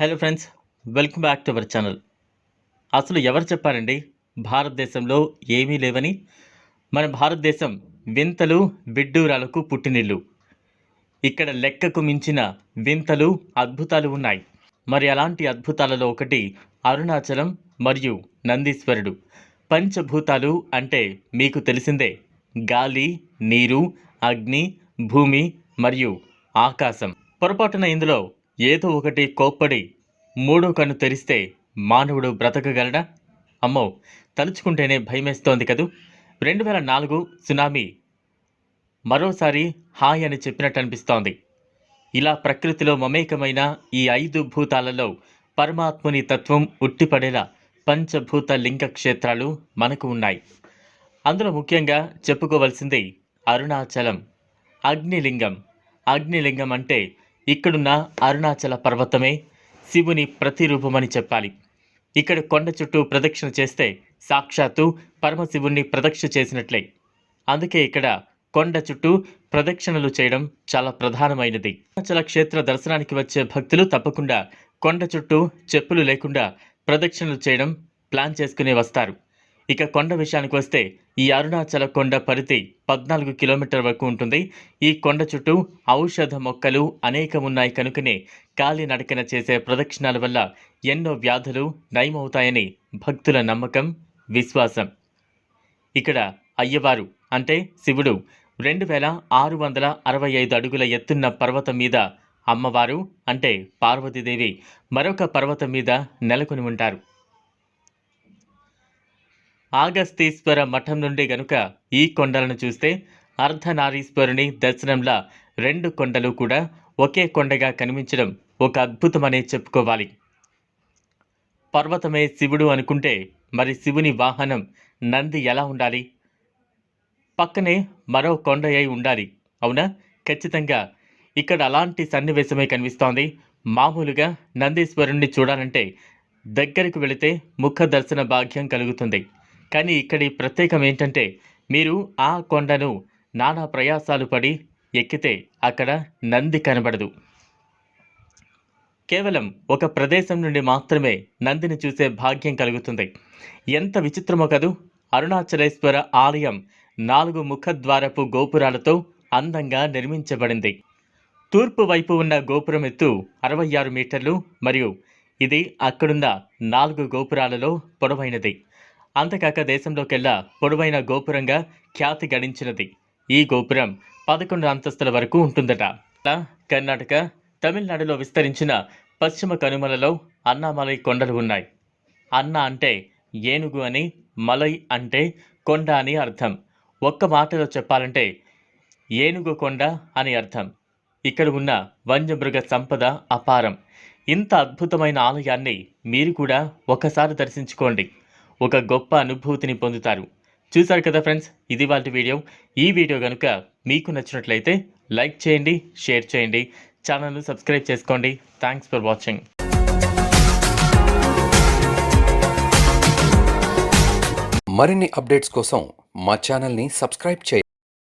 Hello friends welcome back to our channel అసలు ఎవరు చెప్పారండి? భారతదేశంలో ఏమీ లేవని? మన భారతదేశం వింతలు విడ్డూరాలకు పుట్టినిల్లు. ఇక్కడ లెక్కకు మించిన వింతలు అద్భుతాలు ఉన్నాయి. మరి అలాంటి అద్భుతాలలో ఒకటి అరుణాచలం మరియు నందీశ్వరుడు. పంచభూతాలు అంటే మీకు తెలిసిందే. గాలి నీరు అగ్ని భూమి మరియు ఆకాశం. పొరపాటున ఇందులో ఏదో ఒకటి కోప్పడి మూడో కన్ను తెరిస్తే మానవుడు బ్రతకగలడా? అమ్మో తలుచుకుంటేనే భయమేస్తోంది కదూ. రెండు వేల నాలుగు సునామీ మరోసారి హాయ్ అని చెప్పినట్టు అనిపిస్తోంది ఇలా ప్రకృతిలో మమేకమైన ఈ ఐదు భూతాలలో పరమాత్ముని తత్వం ఉట్టిపడేలా పంచభూత లింగ క్షేత్రాలు మనకు ఉన్నాయి. అందులో ముఖ్యంగా చెప్పుకోవలసింది అరుణాచలం అగ్నిలింగం. అగ్నిలింగం అంటే ఇక్కడున్న అరుణాచల పర్వతమే శివుని ప్రతిరూపమని చెప్పాలి. ఇక్కడ కొండ చుట్టూ ప్రదక్షిణ చేస్తే సాక్షాత్తు పరమశివుణ్ణి ప్రదక్షిణ చేసినట్లే. అందుకే ఇక్కడ కొండ చుట్టూ ప్రదక్షిణలు చేయడం చాలా ప్రధానమైనది. అరుణాచల క్షేత్ర దర్శనానికి వచ్చే భక్తులు తప్పకుండా కొండ చుట్టూ చెప్పులు లేకుండా ప్రదక్షిణలు చేయడం ప్లాన్ చేసుకుని వస్తారు. ఇక కొండ విషయానికి వస్తే ఈ అరుణాచల కొండ పరిధి పద్నాలుగు కిలోమీటర్ వరకు ఉంటుంది. ఈ కొండ చుట్టూ ఔషధ మొక్కలు అనేకం ఉన్నాయి కనుకనే కాలినడకన చేసే ప్రదక్షిణాల వల్ల ఎన్నో వ్యాధులు నయమవుతాయని భక్తుల నమ్మకం విశ్వాసం. ఇక్కడ అయ్యవారు అంటే శివుడు. రెండు వేల ఆరు వందల అరవై ఐదు అడుగుల ఎత్తున్న పర్వతం మీద అమ్మవారు అంటే పార్వతీదేవి మరొక పర్వతం మీద నెలకొని ఉంటారు. ఆగస్తీశ్వర మఠం నుండి గనుక ఈ కొండలను చూస్తే అర్ధనారీశ్వరుని దర్శనంలా రెండు కొండలు కూడా ఒకే కొండగా కనిపించడం ఒక అద్భుతమనే చెప్పుకోవాలి. పర్వతమే శివుడు అనుకుంటే మరి శివుని వాహనం నంది ఎలా ఉండాలి? పక్కనే మరో కొండ అయి ఉండాలి అవునా? ఖచ్చితంగా. ఇక్కడ అలాంటి సన్నివేశమే కనిపిస్తోంది. మామూలుగా నందీశ్వరుణ్ణి చూడాలంటే దగ్గరికి వెళితే ముఖ దర్శన భాగ్యం కలుగుతుంది. కానీ ఇక్కడి ప్రత్యేకం ఏంటంటే మీరు ఆ కొండను నానా ప్రయాసాలు పడి ఎక్కితే అక్కడ నంది కనబడదు. కేవలం ఒక ప్రదేశం నుండి మాత్రమే నందిని చూసే భాగ్యం కలుగుతుంది. ఎంత విచిత్రమో కదూ! అరుణాచలేశ్వర ఆలయం నాలుగు ముఖద్వారపు గోపురాలతో అందంగా నిర్మించబడింది. తూర్పు వైపు ఉన్న గోపురం ఎత్తు అరవై ఆరు మీటర్లు మరియు ఇది అక్కడున్న నాలుగు గోపురాలలో పొడవైనది. అంతకాక దేశంలోకెల్లా పొడవైన గోపురంగా ఖ్యాతి గడించినది. ఈ గోపురం పదకొండు అంతస్తుల వరకు ఉంటుందట. కర్ణాటక తమిళనాడులో విస్తరించిన పశ్చిమ కనుమలలో అన్నామలై కొండలు ఉన్నాయి. అన్న అంటే ఏనుగు అని మలై అంటే కొండ అని అర్థం. ఒక్క మాటలో చెప్పాలంటే ఏనుగు కొండ అని అర్థం. ఇక్కడ ఉన్న వన్యమృగ సంపద అపారం. ఇంత అద్భుతమైన ఆలయాన్ని మీరు కూడా ఒకసారి దర్శించుకోండి. ఒక గొప్ప అనుభూతిని పొందుతారు. చూసారు కదా ఫ్రెండ్స్? ఇది వాళ్ళ వీడియో. ఈ వీడియో కనుక మీకు నచ్చినట్లయితే లైక్ చేయండి షేర్ చేయండి ఛానల్ను సబ్స్క్రైబ్ చేసుకోండి. Thanks for watching. మరిన్ని అప్డేట్స్ కోసం మా ఛానల్ని సబ్స్క్రైబ్ చేయండి.